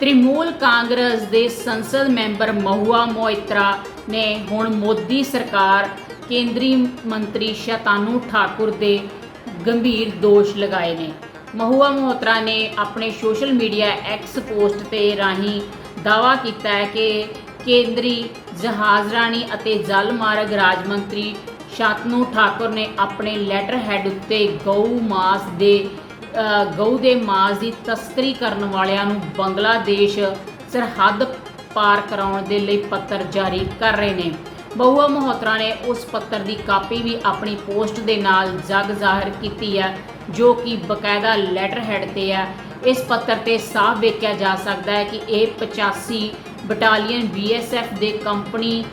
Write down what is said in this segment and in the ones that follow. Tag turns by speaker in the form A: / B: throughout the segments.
A: ਤ੍ਰਿਮੂਲ ਕਾਂਗਰਸ ਦੇ ਸੰਸਦ ਮੈਂਬਰ ਮਹੁਆ ਮੋਇਤਰਾ ਨੇ ਹੁਣ ਮੋਦੀ ਸਰਕਾਰ, ਕੇਂਦਰੀ ਮੰਤਰੀ ਸ਼ਤਾਨੂ ਠਾਕੁਰ ਦੇ ਗੰਭੀਰ ਦੋਸ਼ ਲਗਾਏ ਨੇ। ਮਹੁਆ ਮੋਹਤਰਾ ਨੇ ਆਪਣੇ ਸੋਸ਼ਲ ਮੀਡੀਆ ਐਕਸ ਪੋਸਟ ਤੇ ਰਾਹੀਂ ਦਾਅਵਾ ਕੀਤਾ ਹੈ ਕਿ ਕੇਂਦਰੀ ਜਹਾਜ਼ ਰਾਣੀ ਅਤੇ ਜਲ ਮਾਰਗ ਰਾਜ ਮੰਤਰੀ ਸ਼ਾਤਨੂ ਠਾਕੁਰ ਨੇ ਆਪਣੇ ਲੈਟਰ ਹੈਡ ਉੱਤੇ ਗਊ ਮਾਸ ਦੇ ਗਊ ਦੇ ਮਾਸ ਦੀ ਤਸਕਰੀ ਕਰਨ ਵਾਲਿਆਂ ਨੂੰ ਬੰਗਲਾਦੇਸ਼ ਸਰਹੱਦ ਪਾਰ ਕਰਾਉਣ ਦੇ ਲਈ ਪੱਤਰ ਜਾਰੀ ਕਰ ਰਹੇ ਨੇ। ਬਹੁਆ ਮਹੋਤਰਾ ਨੇ ਉਸ ਪੱਤਰ ਦੀ ਕਾਪੀ ਵੀ ਆਪਣੀ ਪੋਸਟ ਦੇ ਨਾਲ ਜਗ ਜ਼ਾਹਿਰ ਕੀਤੀ ਹੈ, ਜੋ ਕਿ ਬਕਾਇਦਾ ਲੈਟਰ ਹੈਡ ਤੇ ਹੈ। ਇਸ ਪੱਤਰ ਤੇ ਸਾਫ਼ ਵੇਖਿਆ ਜਾ ਸਕਦਾ ਹੈ ਕਿ ਇਹ 85 ਬਟਾਲੀਅਨ ਬੀਐਸਐਫ ਦੇ ਕੰਪਨੀ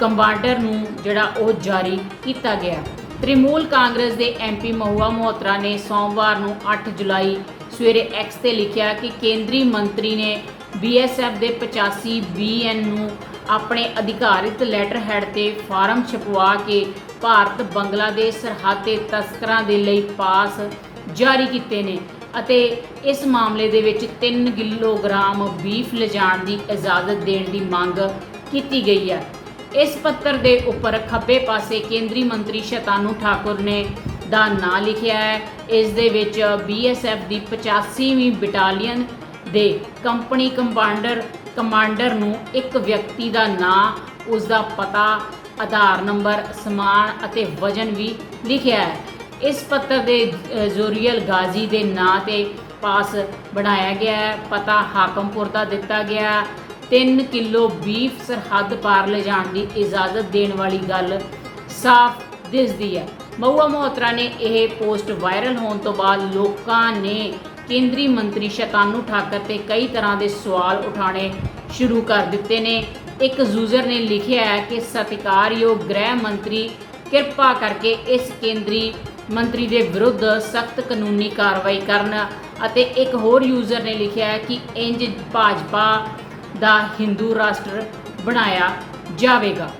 A: ਕਮਾਂਡਰ ਨੂੰ ਜਿਹੜਾ ਉਹ ਜਾਰੀ ਕੀਤਾ ਗਿਆ। ਤ੍ਰਿਮੂਲ ਕਾਂਗਰਸ ਦੇ ਐਮਪੀ ਮਹੁਆ ਮੋਹਤਰਾ ਨੇ ਸੋਮਵਾਰ ਨੂੰ 8 ਜੁਲਾਈ ਸਵੇਰੇ ਐਕਸ ਤੇ ਲਿਖਿਆ ਕਿ ਕੇਂਦਰੀ ਮੰਤਰੀ ਨੇ ਬੀਐਸਐਫ ਦੇ 85 ਬੀਐਨ ਨੂੰ ਆਪਣੇ ਅਧਿਕਾਰਿਤ ਲੈਟਰ ਹੈਡ ਤੇ ਫਾਰਮ ਛਪਵਾ ਕੇ ਭਾਰਤ ਬੰਗਲਾਦੇਸ਼ ਸਰਹੱਦ ਤੇ ਤਸਕਰਾਂ ਦੇ ਲਈ ਪਾਸ ਜਾਰੀ ਕੀਤੇ ਨੇ ਅਤੇ ਇਸ ਮਾਮਲੇ ਦੇ ਵਿੱਚ 3 ਕਿਲੋਗ੍ਰਾਮ ਬੀਫ ਲਿਜਾਣ ਦੀ ਇਜਾਜ਼ਤ ਦੇਣ ਦੀ ਮੰਗ ਕੀਤੀ ਗਈ ਹੈ। ਇਸ ਪੱਤਰ ਦੇ ਉੱਪਰ ਖੱਬੇ ਪਾਸੇ ਕੇਂਦਰੀ ਮੰਤਰੀ ਸ਼ਤਾਨੂ ਠਾਕੁਰ ਨੇ ਦਾ ਨਾਂ ਲਿਖਿਆ ਹੈ। ਇਸ ਦੇ ਵਿੱਚ ਬੀਐਸਐਫ ਦੀ 85ਵੀਂ ਬਟਾਲੀਅਨ ਦੇ ਕੰਪਨੀ ਕਮਾਂਡਰ ਕਮਾਂਡਰ ਨੂੰ ਇੱਕ ਵਿਅਕਤੀ ਦਾ ਨਾਂ, ਉਸ ਦਾ ਪਤਾ, ਆਧਾਰ ਨੰਬਰ, ਸਮਾਨ ਅਤੇ ਵਜਨ ਵੀ ਲਿਖਿਆ ਹੈ। ਇਸ ਪੱਤਰ ਦੇ ਜ਼ੋਰੀਅਲ ਗਾਜ਼ੀ ਦੇ ਨਾਂ ਤੇ ਪਾਸ ਬਣਾਇਆ ਗਿਆ ਹੈ। ਪਤਾ ਹਾਕਮਪੁਰ ਦਾ ਦਿੱਤਾ ਗਿਆ 3 ਕਿਲੋ ਬੀਫ ਸਰਹੱਦ ਪਾਰ ਲਿਜਾਣ ਦੀ ਇਜਾਜ਼ਤ ਦੇਣ ਵਾਲੀ ਗੱਲ ਸਾਫ਼ ਦਿਸਦੀ ਹੈ। ਮਹੁਆ ਮੋਹਤਰਾ ਨੇ ਇਹ ਪੋਸਟ ਵਾਇਰਲ ਹੋਣ ਤੋਂ ਬਾਅਦ ਲੋਕਾਂ ਨੇ ਕੇਂਦਰੀ ਮੰਤਰੀ ਸ਼ਤਾਨੂ ਠਾਕਰ ਤੇ ਕਈ ਤਰ੍ਹਾਂ ਦੇ ਸਵਾਲ ਉਠਾਣੇ ਸ਼ੁਰੂ ਕਰ ਦਿੱਤੇ ਨੇ। ਇੱਕ ਯੂਜ਼ਰ ਨੇ ਲਿਖਿਆ ਹੈ ਕਿ ਸਤਿਕਾਰਯੋਗ ਗ੍ਰਹਿ ਮੰਤਰੀ ਕਿਰਪਾ ਕਰਕੇ ਇਸ ਕੇਂਦਰੀ ਮੰਤਰੀ ਦੇ ਵਿਰੁੱਧ ਸਖਤ ਕਾਨੂੰਨੀ ਕਾਰਵਾਈ ਕਰਨ ਅਤੇ ਇੱਕ ਹੋਰ ਯੂਜ਼ਰ ਨੇ ਲਿਖਿਆ ਹੈ ਕਿ ਇੰਜ ਭਾਜਪਾ ਦਾ ਹਿੰਦੂ ਰਾਸ਼ਟਰ ਬਣਾਇਆ ਜਾਵੇਗਾ।